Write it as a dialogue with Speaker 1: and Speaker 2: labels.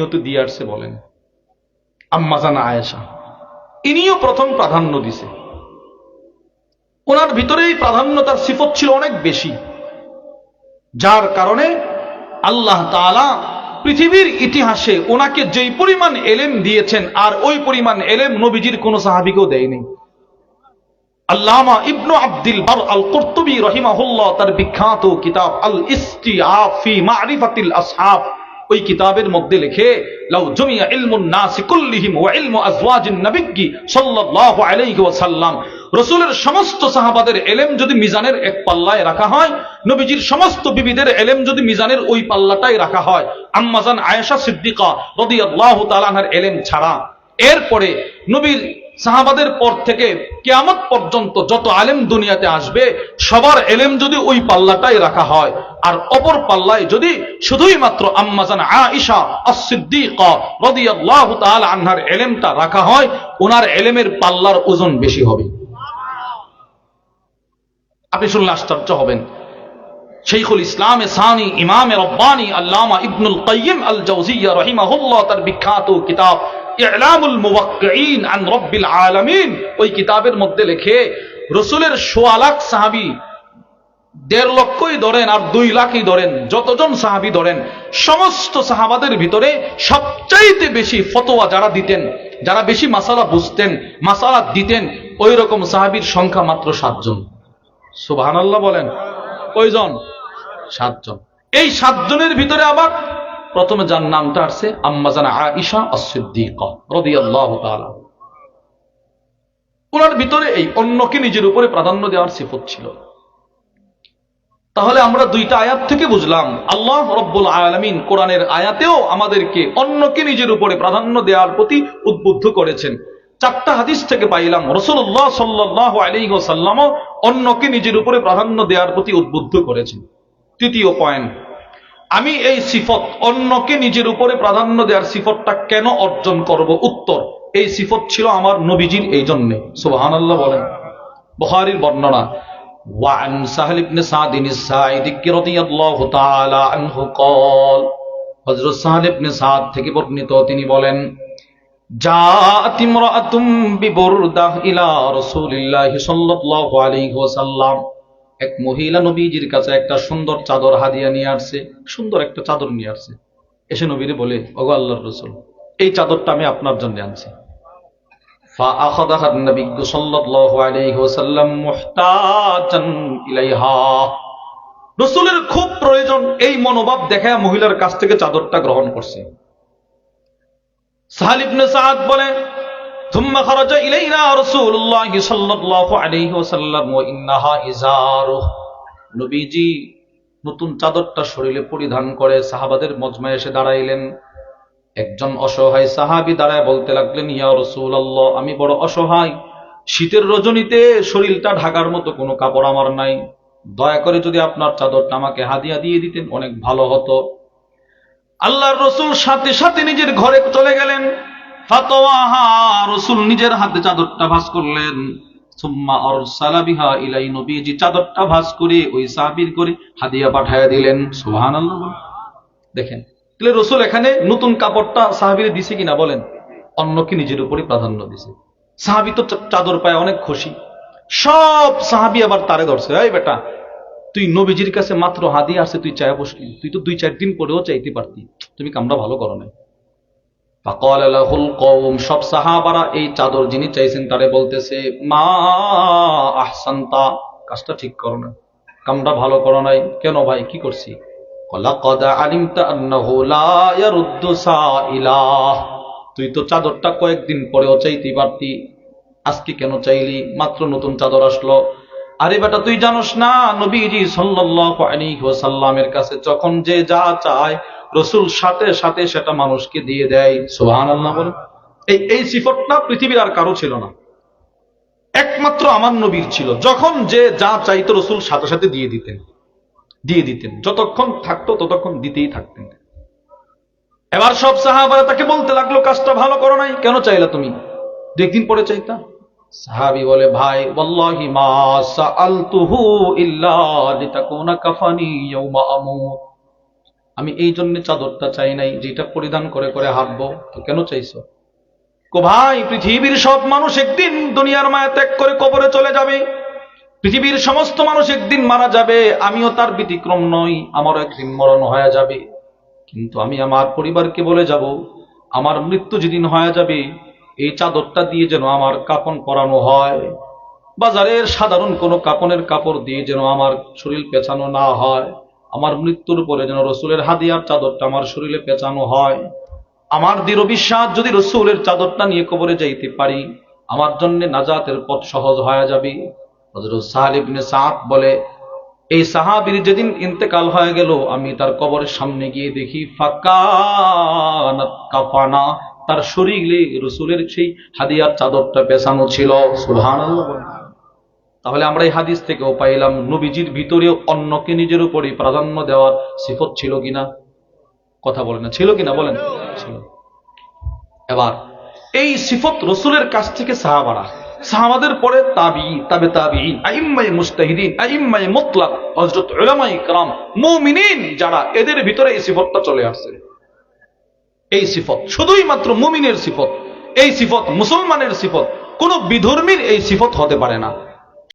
Speaker 1: নিয়ত দিয়ে আসছে বলেন আম্মাজান আয়েশা, ইনিও প্রথম প্রাধান্য দিছে। ওনার ভিতরে এই প্রাধান্য তার সিফত ছিল অনেক বেশি। যার কারণে আল্লাহ তাআলা পৃথিবীর ইতিহাসে ওনাকে যেই পরিমাণ এলেম দিয়েছেন, আর ওই পরিমাণ এলেম নবীজির কোন সাহাবিকেও দেয়নি। আল্লামা ইবনু আব্দুল বার আল কুর্তুবী রহিমাহুল্লাহ তার বিখ্যাত কিতাব আল ইস্তিআফ ফি মারিফাতিল আসহাব ওই কিতাবের মধ্যে লিখে রাসূলের সমস্ত সাহাবাদের এলেম যদি মিজানের এক পাল্লায় রাখা হয়, নবীজির সমস্ত বিবিদের এলেম যদি মিজানের ওই পাল্লাটাই রাখা হয়, আম্মাজান আয়েশা সিদ্দিকা রাদিয়াল্লাহু তাআলা আনহার এলেম ছাড়া। এরপরে নবীর সাহাবাদের পর থেকে কেয়ামত পর্যন্ত যত আলেম দুনিয়াতে আসবে, সবার এলেম যদি ওই পাল্লাটাই রাখা হয়, আর অপর পাল্লায় যদি শুধুই মাত্র আম্মাজান আয়েশা as-সিদ্দিকা রাদিয়াল্লাহু তাআলা আনহার এলেমটা রাখা হয়, ওনার এলেমের পাল্লার ওজন বেশি হবে। আপনি শুনলে আশ্চর্য হবেন। শেখুল ইসলাম সানি, ইমাম রব্বানি, আল্লামা ইবনুল কাইয়িম আল জাওজিয়া রহিমাহুল্লাহ, তার বিখ্যাত কিতাব ওই কিতাবের মধ্যে লেখে, রসুলের সোয়া লাখ সাহাবী দেড় লক্ষই ধরেন আর দুই লাখই ধরেন, যতজন সাহাবি ধরেন, সমস্ত সাহাবাদের ভিতরে সবচাইতে বেশি ফতোয়া যারা দিতেন, যারা বেশি মাসালা বুঝতেন, মাসালা দিতেন, ওই রকম সাহাবির সংখ্যা মাত্র সাতজন। আল্লাহ বলেন। কয়জন? সাতজন। এই সাতজনের ভিতরে আবার প্রথমে যার নামটা আসছে, আম্মাজানা আইসা তাআলা। ওনার ভিতরে এই অন্যকে নিজের উপরে প্রাধান্য দেওয়ার সিফত ছিল। তাহলে আমরা দুইটা আয়াত থেকে বুঝলাম, আল্লাহ রব্বুল আলামিন কোরআনের আয়াতেও আমাদেরকে অন্যকে নিজের উপরে প্রাধান্য দেওয়ার প্রতি উদ্বুদ্ধ করেছেন। চারটা হাদিস থেকে পাইলাম রসুল্লাহ সাল্লাহ আলী সাল্লামও অন্যকে নিজের উপরে প্রাধান্য দেওয়ার প্রতি উদ্বুদ্ধ করেছেন। তৃতীয় পয়েন্ট আমি এই সিফত অন্যকে নিজের উপরে প্রাধান্য দেওয়ার সিফতটা কেন অর্জন করব উত্তর এই সিফত ছিল আমার নবীজির এই জন্যে সুবাহান আল্লাহ বলেন বহারির বর্ণনা وعن سهل بن سعد الساعدي رضي الله تعالى عنه قال হযরত সাহেল ইবনে সাদ থেকে বর্ণিত তিনি বলেন জাআত ইমরাআতুম বিবুরদাহ ইলা রাসূলিল্লাহি সাল্লাল্লাহু আলাইহি ওয়াসাল্লাম এক মহিলা নবীজির কাছে একটা সুন্দর চাদর হাদিয়া নিয়ে আসছে, সুন্দর একটা চাদর নিয়ে আসছে। এসে নবীরে বলে, ওগো আল্লাহর রসুল, এই চাদরটা আমি আপনার জন্য আনছি। রসুলের খুব প্রয়োজন এই মনোভাব দেখায় মহিলার কাছ থেকে চাদরটা গ্রহণ করছে। সাহালিবনে সাহাদ বলে ثم خرج إلينا رسول الله صلى الله عليه وسلم وإنها إزاره নবীজি নতুন চাদরটা শরীরে পরিধান করে সাহাবাদের মজমায় এসে দাঁড়াইলেন একজন অসহায় সাহাবি দাঁড়ায় বলতে লাগলেন ইয়া রসুল আল্লাহ আমি বড় অসহায় শীতের রজনীতে শরীরটা ঢাকার মতো কোনো কাপড় আমার নাই দয়া করে যদি আপনার চাদরটা আমাকে হাদিয়া দিয়ে দিতেন অনেক ভালো হতো আল্লাহর রসুল সাথে সাথে নিজের ঘরে চলে গেলেন ফাতোয়াহা রসুল নিজের হাতে চাদরটা ভাস করলেন। নতুন কাপড়টা দিছে কিনা বলেন? নিজের উপরে প্রাধান্য দিছে। সাহাবি তো চাদর পায়, অনেক খুশি। সব সাহাবি আবার তারে ধরছে, এই বেটা, তুই নবীজির কাছে মাত্র হাদিয়া আসছে, তুই চায় বসলি। তুই তো দুই চার দিন পরেও চাইতে পারতি। তুমি কামরা ভালো করো না সব সাহাবারা এই চাদর যিনি চাইছেন তারে বলতেছে, মা কাজটা ঠিক করো না, কামটা ভালো করো নাই, কেন ভাই, কি করছি? তুই তো চাদরটা কয়েকদিন পরেও চাইতে পারতি, আজকে কেন চাইলি, মাত্র নতুন চাদর আসলো। আরে বেটা, তুই জানোস না, নবীজি আলাইহি ওয়াসাল্লামের কাছে যখন যে যা চায় রসুল সাথে সাথে সেটা মানুষকে দিয়ে দেয়, সুবহানাল্লাহ বলে। এই এই সিফতটা পৃথিবীর আর কারও ছিল না। একমাত্র আমার নবীর ছিল। যখন যে যা চাইতো রসুল সাথে সাথে দিয়ে দিতেন দিয়ে দিতেন। যতক্ষণ থাকতো ততক্ষণ দিতেই থাকতেন। এবার সব সাহাবারা তাকে বলতে লাগল, কাজটা ভালো করো নাই, কেন চাইলা তুমি? দু একদিন পরে চাইতা। সাহাবি বলে, ভাই, ওয়াল্লাহি মা সাআলতুহু ইল্লা লিতাকুনা কাফানি ইয়াউমা আমুত। আমি এই জন্য চাদরটা চাই নাই, যেটা পরিধান করে করে হাঁটবো কেন চাইছো? কো ভাই, পৃথিবীর সব মানুষ একদিন দুনিয়ার মায়া ত্যাগ করে কবরে চলে যাবে। পৃথিবীর সমস্ত মানুষ একদিন মারা যাবে, আমিও তার ব্যতিক্রম নই, আমারও একদিন মরণ হয়ে যাবে। কিন্তু আমি আমার পরিবারকে বলে যাব, আমার মৃত্যু যেদিন হয়ে যাবে, এই চাদরটা দিয়ে যেন আমার কাপন পরানো হয়। বাজারের সাধারণ কোনো কাপনের কাপড় দিয়ে যেন আমার শরীর পেছানো না হয়। আমার মৃত্যুর পরে যেন রসুলের হাদিয়ার চাদরটা আমার শরীরে পেঁচানো হয়। আমার দৃঢ় বিশ্বাস, যদি রসুলের চাদরটা নিয়ে কবরে যাইতে পারি, আমার জন্য নাজাতের পথ সহজ হয়ে যাবে। হযরত সাহাল ইবনে সাদ বলে, এই সাহাবীর যেদিন ইন্তেকাল হয়ে গেল, আমি তার কবরের সামনে গিয়ে দেখি কাফানা, তার শরীরে রসুলের সেই হাদিয়ার চাদরটা পেছানো ছিল। বলেন। তাহলে আমরা এই হাদিস থেকেও পাইলাম, নবীজির ভিতরেও অন্যকে নিজের উপরই প্রাধান্য দেওয়ার সিফত ছিল কিনা? কথা বলে না। ছিল কিনা বলেন? ছিল। এবার, এই সিফত রসুলের কাছ থেকে সাহাবারা, সাহাবাদের পরে তাবি, তাবে তাবিহীন আইম্মাই মুস্তাহিদিন আইম্মাই মোতলাক হজরত উলামাই কালাম মুমিনিন যারা, এদের ভিতরে এই সিফতটা চলে আসছে। এই সিফত শুধুই মাত্র মুমিনের সিফত, এই সিফত মুসলমানের সিফত, কোন বিধর্মীর এই সিফত হতে পারে না।